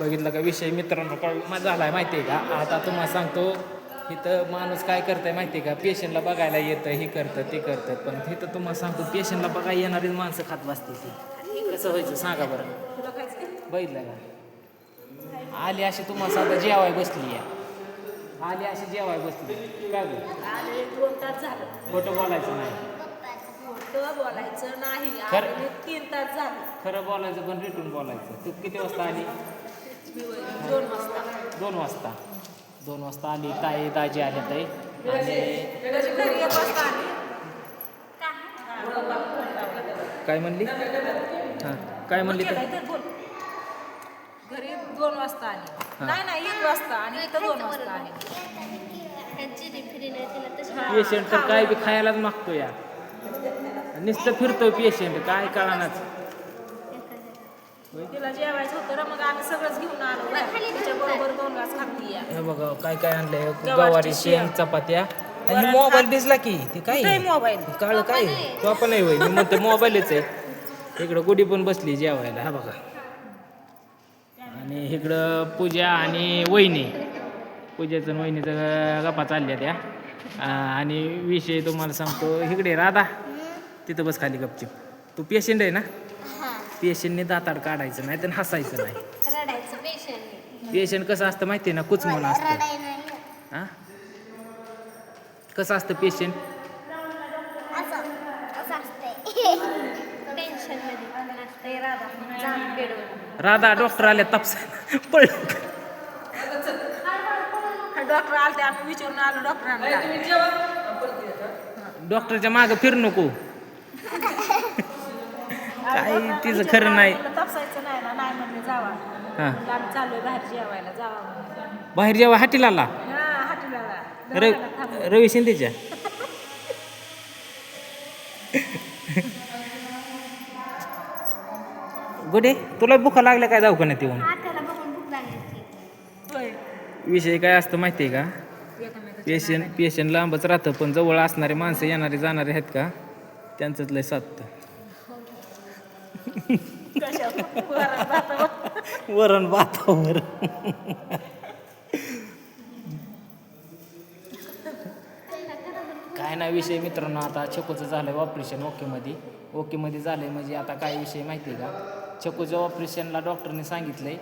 बघितलं का विषय मित्रांनो काय मा- झालाय माहिती आहे का? आता तुम्हाला सांगतो इथं माणूस काय करतंय माहिती आहे का? पेशंटला बघायला येतं हे करतं ते करतं. पण इथं तुम्हाला सांगतो पेशंटला बघायला येणारी माणसं खात बसते ती. कसं व्हायचं सांगा बरं. बघितलं का? आली अशी तुम्हाला साधं जेवाय बसली आहे आली अशी जेवाय बसली. काय झालं. खोटं बोलायचं नाही. बोलायचं नाही. खरं. तीन तास झाले. खरं बोलायचं पण रिटून बोलायचं. तू किती वाजता आली? दोन वाजता. दोन वाजता आली. ताई दाजी आले ताई. काय म्हणली? हां काय म्हणली. घरी दोन वाजता आली. नाही नाही एक वाजता आणि इथं दोन वाजता आली. पेशंट तर काय बी खायलाच मागतो या नुसतं फिरतो पेशंट. काय कळानाच तिला जेवायचं होतं ना मग आम्ही सगळंच घेऊन आलो त्याच्या बरोबर दोन घास खाल्ली आहे. हे बघा काय काय आणलंय. गवारी शेंग. शेंग चपात्या. आणि मोबाईल दिसला की ते काय? मोबाईल? काळ काय? तो आपण नाही होय. मी म्हणतो मोबाईलच आहे. इकडं गुडी पण बसली जेवायला हा बघा. आणि इकडं पूजा आणि वहिनी. पूजेचं आणि वहिनीचं गप्पा चालल्या त्या. आणि विषय तुम्हाला सांगतो. इकडे राधा. तिथं बस खाली गपचिप. तू पेशंट आहे ना? पेशंटने दाताड काढायचं नाही तर हसायचं नाही. रडायचं पेशंट पेशंट कसं असतं माहिती आहे ना कुचमन असतं. रडाय नाही. हा? कसं असतं पेशंट असं असं असतंय. टेन्शनमध्ये. असतंय राधा. जाम बेडवर राधा डॉक्टर आल्या तापसा. पळ डॉक्टर आले आम्ही विचारून आलो डॉक्टरांना डॉक्टरच्या मागं फिर नको. काय तिचं खरं नाही. तपासायचं नाही ना नाही म्हणले जावा. हा. म्हणलं आम्ही चाललोय बाहेर जेवायला जावा म्हणून. बाहेर जेव्हा हाटीला आला हा रवी दवाखान्यात थांबलो. रवी शिंदेच्या? गुडे तुला भुका लागल्या काय दवाखान्यात येऊन? हाताला बघून भूक लागली. होय. विषय काय असतं माहिती आहे का? एकमेकाच्या पेशंट पेशंट लांबच राहतं पण जवळ असणारे माणसं येणारे जाणारे आहेत का? त्यांचंच लय साधतं. वरण भातावर. काय नाही विषय मित्रांनो आता छकूचं झालं आहे ऑपरेशन ओकेमध्ये. ओकेमध्ये झालं आहे म्हणजे आता काय विषय माहिती आहे का? छकूच्या ऑपरेशनला डॉक्टरने सांगितलं आहे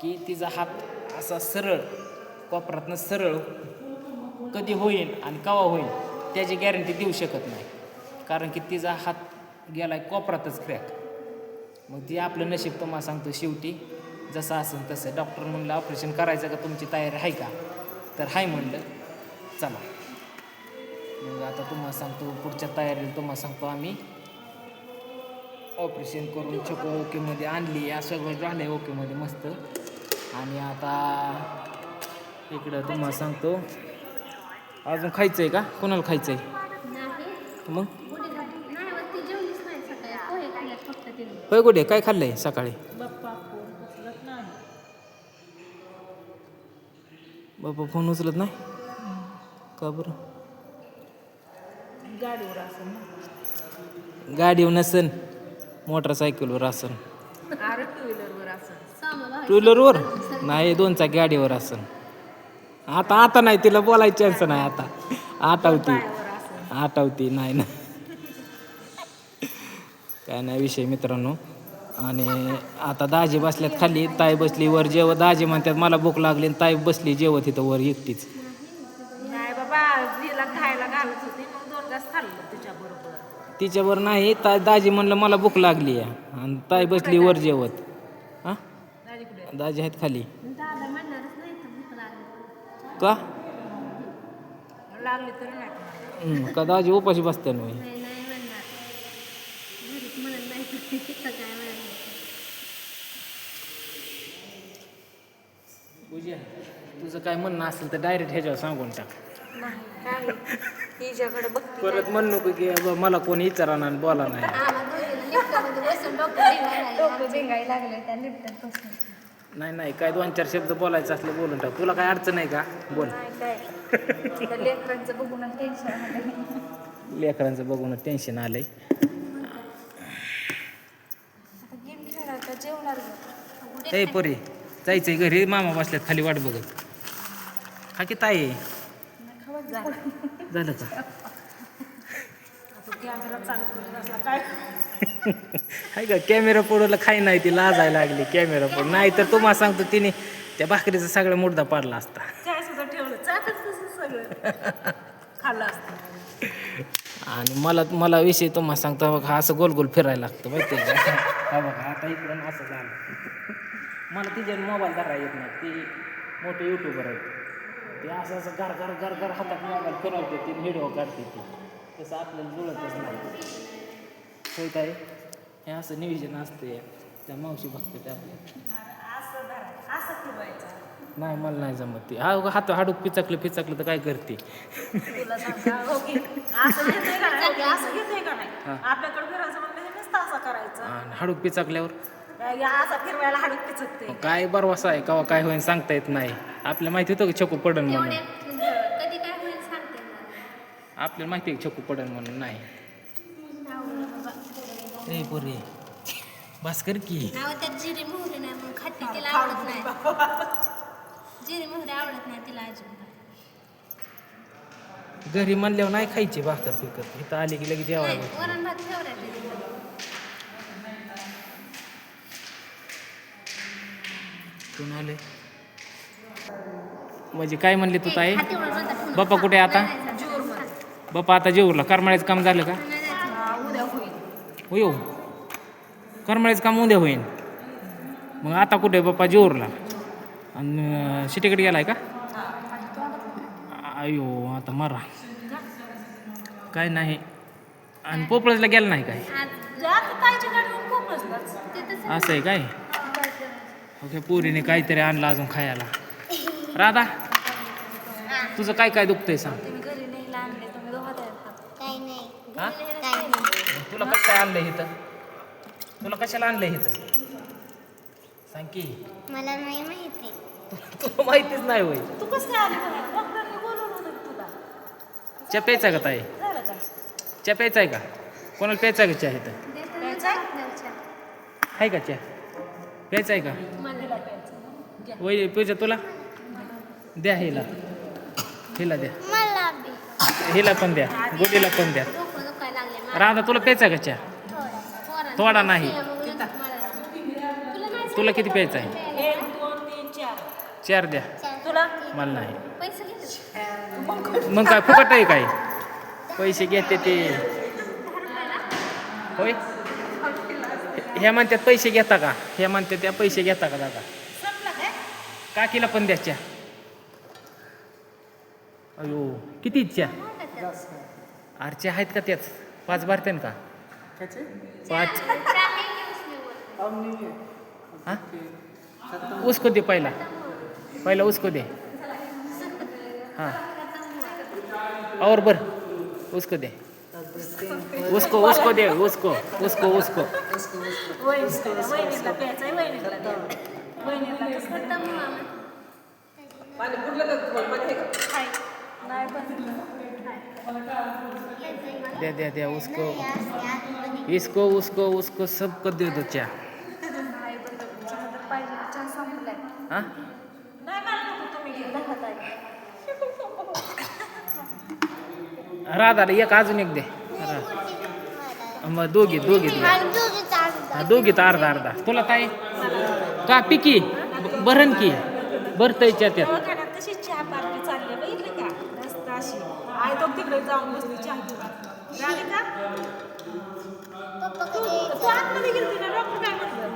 की तिचा हात असा सरळ कोपरातनं सरळ कधी होईल आणि केव्हा होईल त्याची गॅरंटी देऊ शकत नाही. कारण की तिचा हात गेला आहे कोपरातच क्रॅक. मग ती आपलं नशीब तुम्हाला सांगतो शेवटी जसं असेल तसं. डॉक्टर म्हणलं ऑपरेशन करायचं का तुमची तयारी आहे का? तर हाय म्हणलं. चला. मग आता तुम्हाला सांगतो पुढच्या तयारीला तुम्हाला सांगतो आम्ही. ऑपरेशन करून छोकं ओकेमध्ये आणली या सगळं झालं आहे ओकेमध्ये मस्त. आणि आता इकडं तुम्हाला सांगतो. अजून खायचं आहे का? कोणाला खायचं आहे मग गुढी नाही वरती जेवलीच नाही सकाळी पोहे खाल्ल्यात फक्त तिने होय गुडे काय खाल्लं आहे सकाळी? बाप्पा फोन उचलत नाही. बाबा फोन उचलत नाही? का बरं? गाडीवर असं ना. गाडीवर नसन मोटरसायकलवर असन. टू व्हीलरवर असं नाही दोन चाकी गाडीवर असन. आता आता नाही तिला बोलायची चान्स नाही आता. आठवती असं आठवती नाही ना काय नाही विषय मित्रांनो. आणि आता दाजी बसल्यात खाली ताई बसली वर जेव दाजी म्हणतात मला भूक लागली आणि ताई बसली जेवत तिथं वर एकटीच. नाही बाबा तिला खायला घालत होती मग दोन घास खाल्लं तिच्या बरोबर तिच्यावर नाही ताई दाजी म्हणलं मला भूक लागली आहे. आणि ताई बसली वर जेवत. हां दाजी कुठे? दाजी आहेत खाली. दादा म्हणणारच नाही तर भूक लागली. का? लागली तरी नाही. तुम्हाला. का दाजी उपाशी बसते ना नाही नाही म्हणणार घरीच म्हणत नाही तर तिथं काय म्हणणार पूजा तुझं काय म्हणणं असेल तर डायरेक्ट ह्याच्यावर सांगून टाक. नाही काय? तिच्याकडे बघते. परत म्हण नको की "अबा, मला कोणी विचारा ना बोला नाही. डोकं लागलं. त्या लिफ्टात बसून. नाही नाही काय दोन चार शब्द बोलायचं असलं बोलून टाक. तुला काय अडचण आहे का? बोल. नाही काय? त्या लेकरांचं बघून टेन्शन आलं लेकरांचं बघून टेन्शन आलंय. जेवणार ए पोरी जायचंय घरी. मामा बसल्यात खाली वाट बघत. हा की ताई. झालं का? हाय का कॅमेरा पुढं खाई नाही ती लाजायला लागली कॅमेरा पुढं नाही तर तुम्हाला सांगतो तिने त्या भाकरीचा सगळा मुर्दा पाडला असता. काय सुद्धा ठेवलं. चाटच तसं सगळं. खाल्लं असतं. आणि मला मला विषय तुम्हाला सांगता बघा असं गोल गोल फिरायला लागतं माहिती आहे का? हा बघा आता इकडून असं झालं. मला तिच्या मोबाईल धरा येत नाही. ती मोठे युट्यूबर आहेत ते असं असं घर घर घर घर हातात मोबाईल फिरवते ती व्हिडिओ काढते ती. तसं आपल्याला जुळतच नाही. होय आहे हे असं नियोजन असते त्या मावशी बघते ते आपल्या असं धरा असं ठेवायचं नाही मला नाही जमत ती. हा हात हाडूक पिचकलं पिचकलं तर काय करते? हो हो हाडूक पिचकल्यावर? काय या असं फिरवायला हाडूक पिचकते. काय बरवासा आहे कवा काय होईल सांगता येत नाही. आपल्याला माहिती होतं की छकू पडन म्हणून? एवढ्या म्हणजे कधी काय होईल सांगते मला. आपल्याला माहिती आहे छकू पडन म्हणून? नाही. बस कर की? खाते तिला आवडत नाही जिरे मोहरी आवडत नाही तिला अजिबात घरी म्हणल्यावर नाही खायची भाकर फिकर इथं आली की लगेच जेवायला नाही, बसते. वरण भात फेवरेट आहे तिला. कोण आले म्हणजे काय म्हणले तू ताई हातीवर म्हणतात पुन्हा. बाप्पा कुठे आहे आता? नाही जायचं. बाप्पा आता जेवला करमाळ्याचं काम झालं का नाही जायचं. हा, उद्या होईल हो येऊ करमाळ्याचं काम उद्या होईन मग आता कुठे आहे बाप्पा जेवरला आणि शिटीकडे गेलाय का? अयो आता मरा. काय नाही. आणि पोपळजला गेला नाही काय? असं आहे काय? ओके पुरीने काहीतरी आणलं अजून खायला. राधा तुझं काय काय दुखतंय सांग. आणले तुला कसं काय आणलंय इथं? तुला कशाला आणलंय इथं? सांग की. मला नाही माहिती. तुला माहितीच नाही होय. तू कसं काय आली घरात? डॉक्टरांनी बोलवलं होतं की तुला? च्या प्यायचा का ताई? झालं का? च्या प्यायचा आहे का? कोणाला प्यायचा का चहा इथं? आहे? का चहा? प्यायचा आहे का? मला प्यायचं वय पूजा तुला? द्या हिला. हिला द्या. मला बी. हिला पण द्या. गुडीला पण द्या. डोकं दुखायला लागले मला. राधा तुला प्यायचा का चहा? थोडा नाही. तुला किती प्यायचा आहे? एक दोन तीन चार चार द्या. तुला? मला नाही. पैसे घेतले मग काय फुकट आहे काय? पैसे घेते ते. होय? ह्या म्हणतात पैसे घेता का? ह्या म्हणतात त्या पैसे घेता का दादा? संपला काय काकीला पण द्या चहा. अयो किती इच्छा आरचे आहेत का त्याच पाच भरते का? पाच. हां? उसको दे पहिला. पहिला उसको दे. हाँ. और बर उसको दे. उसको उसको दे उसको उसको उसको. दे दे दे उसको. इसको उसको उसको सबको दे दो चाह नाही पण चहा तर पाहिजे चहा संपलाय हाँ नाही मला नको तुम्ही घे दाखवत आहे राधा एक अजून एक दे. मग दोघी दोघी दे. हा दोघी तर अर्धा अर्धा. तुला काय का पिकी? भरण की. भरतयच्या त्यात. दवाखान्यात कशी चहा पार्टी चालली बघितलं का? रस्ता अशी. आई तो तिकडे जाऊन बसली चहा घेऊन. झाली का तू तू आतमध्ये गेलती ना डॉक्टर काय म्हटलं?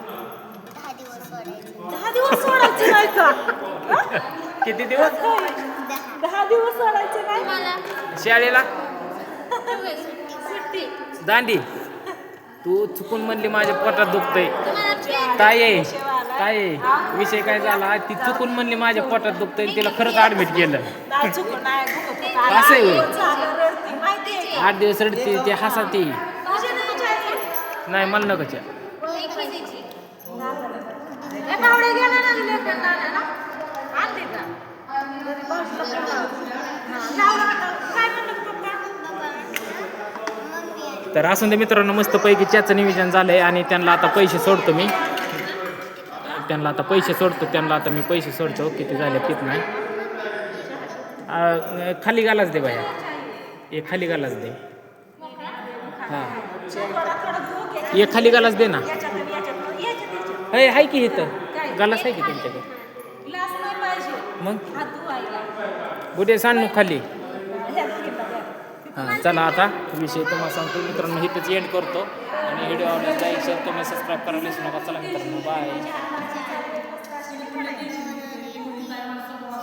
दहा दिवस सोडायचे. नाही का? हा? किती दिवस? दहा. दिवस सोडायचे नाही? शाळेला? दांडी तू चुकून म्हणली माझ्या पोटात दुखतंय. काय आहे काय आहे? विषय काय झाला? ती चुकून म्हणली माझ्या पोटात दुखतंय तिला खरंच ऍडमिट केलं. असं आहे आठ दिवस रडते ते हसाती. तुझ्या नाही म्हणलं कच्या मला नका चहा. ए, भावड्या गेला ना लेकरांना आणायला? आणते का? घरी भाऊजीला पण हा, लावला होता. काय म्हणलं पप्पा? तर असून ते मित्रांनो मस्तपैकी चहाचं नियोजन झालंय आणि त्यांना आता पैसे सोडतो मी. त्यांना आता पैसे सोडतो त्यांना आता मी पैसे सोडतो. किती झाले पित नाही. खाली गालाच दे बाया. एक खाली गालाच दे. हां. एक खाली गालाच दे ना. हे आहे की इथं? गालास आहे की तुमच्याकडे? मग? कुठे सांग खाली. हां चला आता विषय तुम्हाला सांगतो मित्रांनो इथंच एंड करतो. आणि व्हिडिओ आवडला लाईक शेअर तुम्ही सबस्क्राईब करायला विसरू नका. चला मित्रांनो बाय